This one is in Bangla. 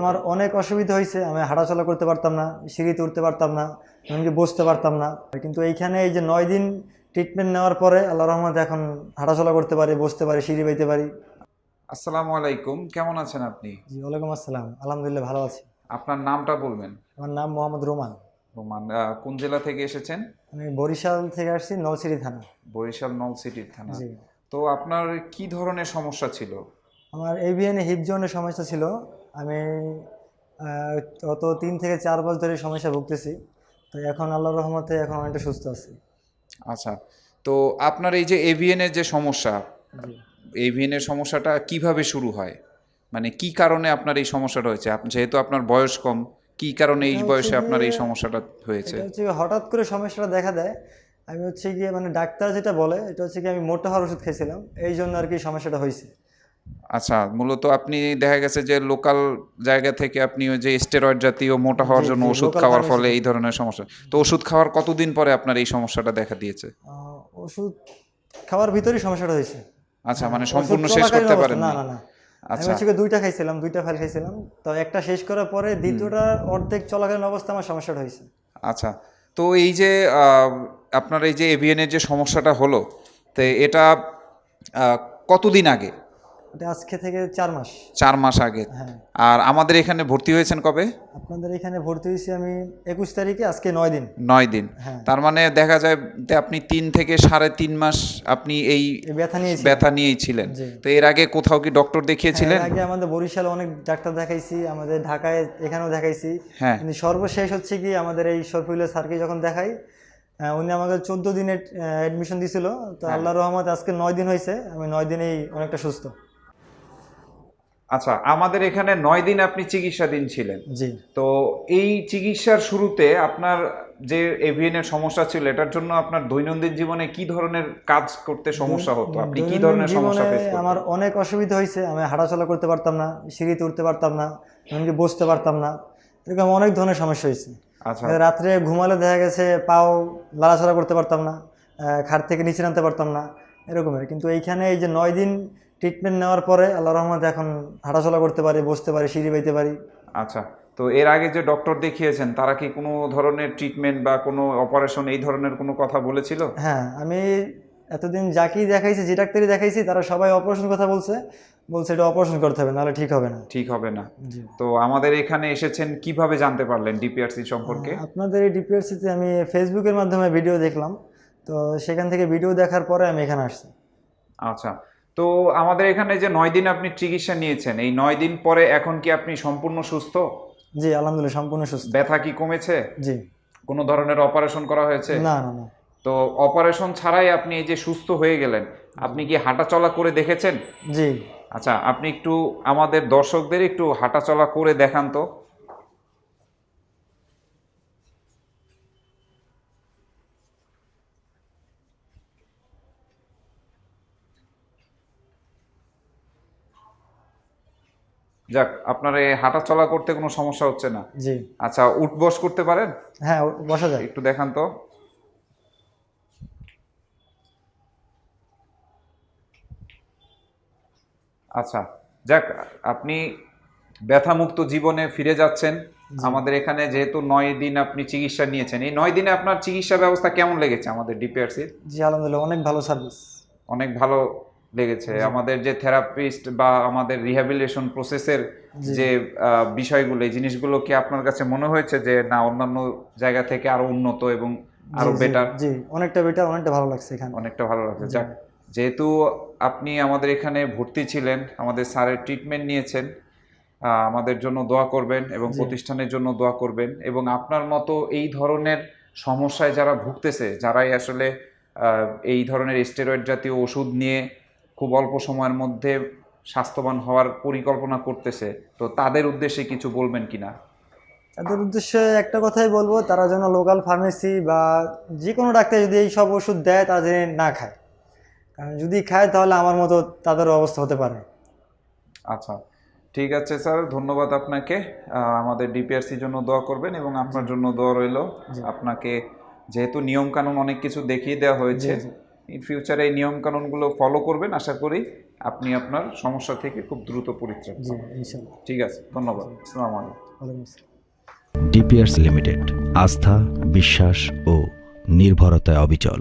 আমার অনেক অসুবিধা হয়েছে আমি হাঁটাচলা করতে পারতাম না সিঁড়িতে উঠতে পারতাম না এমনকি বসতে পারতাম না। কিন্তু এইখানে এই যে নয় দিন ট্রিটমেন্ট নেওয়ার পরে আল্লাহ রহমতে এখন হাঁটাচলা করতে পারি বসতে পারি সিঁড়ি বাইতে পারি। আসসালামু আলাইকুম কেমন আছেন আপনি? জি ওয়ালাইকুম আসসালাম আলহামদুলিল্লাহ ভালো আছি। আপনার নামটা বলবেন? আমার নাম মোহাম্মদ রোমান। রোমান কোন জেলা থেকে এসেছেন? আমি বরিশাল থেকে আসছি নলছিরি থানা। বরিশাল নলসিটির থানা। তো আপনার কি ধরনের সমস্যা ছিল? আমার এভিএনে হিপ জোনের সমস্যা ছিল। আমি গত তিন থেকে চার বছর ধরে সমস্যা ভুগতেছি। তো এখন আল্লাহ রহমতে এখন অনেকটা সুস্থ আছি। আচ্ছা তো আপনার এই যে এভিএনের যে সমস্যা এভিএনের সমস্যাটা কীভাবে শুরু হয়? মানে কি কারণে আপনার এই সমস্যাটা হয়েছে যেহেতু আপনার বয়স কম কি কারণে এই বয়সে আপনার এই সমস্যাটা হয়েছে? হচ্ছে হঠাৎ করে সমস্যাটা দেখা দেয়। আমি হচ্ছে গিয়ে মানে ডাক্তার যেটা বলে এটা হচ্ছে কি আমি মোটা হওয়ার ওষুধ খেয়েছিলাম। এই জন্য আর কি সমস্যাটা হয়েছে। আচ্ছা মূলত আপনি দেখা গেছে যে লোকাল জায়গা থেকে আপনি ওই যে স্টেরয়েড জাতীয় মোটা হওয়ার জন্য ওষুধ খাওয়ার ফলে এই ধরনের সমস্যা। তো ওষুধ খাওয়ার কতদিন পরে আপনার এই সমস্যাটা দেখা দিয়েছে? ওষুধ খাওয়ার ভিতরেই সমস্যাটা হয়েছে। আচ্ছা মানে সম্পূর্ণ শেষ করতে পারেন না না না। আমি আচ্ছা। হচ্ছে দুইটা খাইছিলাম দুইটা ফাইল খাইছিলাম। তো একটা শেষ করার পরে দ্বিতীয়টা অর্ধেক চলাকালীন অবস্থা আমার সমস্যাটা হয়েছে। আচ্ছা তো এই যে আপনার এই যে এভিএনের যে সমস্যাটা হলো তো এটা কতদিন আগে? আজকে থেকে চার মাস। চার মাস আগে। হ্যাঁ। আর আমাদের এখানে ভর্তি হয়েছেন কবে? আপনাদের এখানে ভর্তি হয়েছি আমি একুশ তারিখে আজকে নয় দিন। নয় দিন। হ্যাঁ। তার মানে দেখা যায় আপনি তিন থেকে সাড়ে তিন মাস আপনি এই ব্যথা নিয়েছি ব্যথা নিয়েই ছিলেন। তো এর আগে কোথাও কি ডক্টর দেখিয়েছিলেন? আগে আমাদের বরিশালে অনেক ডাক্তার দেখাইছি আমাদের ঢাকায় এখানেও দেখাইছি। হ্যাঁ। কিন্তু সর্বশেষ হচ্ছে কি আমাদের এই শরফুল্লাহ স্যারকে যখন দেখাই উনি আমাকে চোদ্দ দিনের অ্যাডমিশন দিছিল। তো হ্যাঁ। আল্লাহ রহমত আজকে নয় দিন হয়েছে আমি নয় দিনেই অনেকটা সুস্থ। আচ্ছা আমাদের এখানে নয় দিন আপনি চিকিৎসাধীন ছিলেন। জি। তো এই চিকিৎসার শুরুতে আপনার যে এভিএনের সমস্যা ছিল এটার জন্য আপনার দৈনন্দিন জীবনে কি ধরনের কাজ করতে সমস্যা হতো? আপনি কি ধরনের সমস্যা ফেস করতেন? আমার অনেক অসুবিধা হয়েছে আমি হাঁটাচলা করতে পারতাম না সিঁড়িতে উঠতে পারতাম না এমনকি বসতে পারতাম না এরকম অনেক ধরনের সমস্যা হয়েছে। আচ্ছা। রাত্রে ঘুমালে দেখা গেছে পাও লাড়াছাড়া করতে পারতাম না খাট থেকে নিচে নামতে পারতাম না এরকমের। কিন্তু এইখানে এই যে নয় দিন ট্রিটমেন্ট নেওয়ার পরে আল্লাহ রহমতে এখন হাঁটাচলা করতে পারি বসতে পারি সিঁড়ি বাইতে পারি। আচ্ছা তো এর আগে যে ডক্টর দেখিয়েছেন তারা কি কোনো ধরনের ট্রিটমেন্ট বা কোনো অপারেশন এই ধরনের কোনো কথা বলেছিল? হ্যাঁ আমি এতদিন যাকেই দেখাইছি যে ডাক্তারই দেখাইছি তারা সবাই অপারেশন কথা বলছে। বলছে এটা অপারেশন করতে হবে নাহলে ঠিক হবে না। ঠিক হবে না। জি। তো আমাদের এখানে এসেছেন কীভাবে জানতে পারলেন ডিপিআরসি সম্পর্কে? আপনাদের এই ডিপিআরসিতে আমি ফেসবুকের মাধ্যমে ভিডিও দেখলাম। তো সেখান থেকে ভিডিও দেখার পরে আমি এখানে আসছি। আচ্ছা তো আমাদের এখানে যে নয় দিন আপনি চিকিৎসা নিয়েছেন এই নয় দিন পরে এখন কি আপনি সম্পূর্ণ সুস্থ? জি আলহামদুলিল্লাহ সম্পূর্ণ সুস্থ। ব্যথা কি কমেছে? জি। কোনো ধরনের অপারেশন করা হয়েছে? না না না। তো অপারেশন ছাড়াই আপনি এই যে সুস্থ হয়ে গেলেন আপনি কি হাঁটাচলা করে দেখেছেন? জি। আচ্ছা আপনি একটু আমাদের দর্শকদের একটু হাঁটাচলা করে দেখান তো। যাক আপনার এই হাঁটা চলা করতে কোনো সমস্যা হচ্ছে না। জি। আচ্ছা উঠবস করতে পারেন? হ্যাঁ বসা যায়। একটু দেখান তো। আচ্ছা যাক আপনি ব্যথামুক্ত জীবনে ফিরে যাচ্ছেন। আমাদের এখানে যেহেতু নয় দিন আপনি চিকিৎসা নিয়েছেন এই নয় দিনে আপনার চিকিৎসা ব্যবস্থা কেমন লেগেছে আমাদের ডিপিআরসির? জি আলহামদুলিল্লাহ অনেক ভালো সার্ভিস অনেক ভালো লেগেছে। আমাদের যে থেরাপিস্ট বা আমাদের রিহ্যাবিলিটেশন প্রসেসের যে বিষয়গুলো এই জিনিসগুলো কি আপনার কাছে মনে হয়েছে যে না অন্যান্য জায়গা থেকে আরও উন্নত এবং আরও বেটার জি অনেকটা বেটার অনেকটা ভালো লাগছে এখানে। অনেকটা ভালো লাগছে। যাক যেহেতু আপনি আমাদের এখানে ভর্তি ছিলেন আমাদের স্যারের ট্রিটমেন্ট নিয়েছেন আমাদের জন্য দোয়া করবেন এবং প্রতিষ্ঠানের জন্য দোয়া করবেন এবং আপনার মতো এই ধরনের সমস্যায় যারা ভুগতেছে যারাই আসলে আহ, এই ধরনের স্টেরয়েড জাতীয় ওষুধ নিয়ে খুব অল্প সময়ের মধ্যে স্বাস্থ্যবান হওয়ার পরিকল্পনা করতেছে। তো তাদের উদ্দেশ্যে কিছু বলবেন কিনা? তাদের উদ্দেশ্যে একটা কথাই বলব তারা যেন লোকাল ফার্মেসি বা যে কোনো ডাক্তার যদি এই সব ওষুধ দেয় তারা যেন না খায়। কারণ যদি খায় তাহলে আমার মতো তাদের অবস্থা হতে পারে। আচ্ছা ঠিক আছে স্যার ধন্যবাদ আপনাকে। আমাদের ডিপিআরসির জন্য দোয়া করবেন এবং আপনার জন্য দোয়া রইল। আপনাকে যেহেতু নিয়মকানুন অনেক কিছু দেখিয়ে দেওয়া হয়েছে। ইন ফিউচারে এই নিয়ম কানুনগুলো ফলো করবেন আশা করি আপনি আপনার সমস্যা থেকে খুব দ্রুত পরিত্রাণ ঠিক আছে ধন্যবাদ। আসসালামু আলাইকুম। ডিপিআরস ডিপিয়ার্স লিমিটেড আস্থা বিশ্বাস ও নির্ভরতায় অবিচল।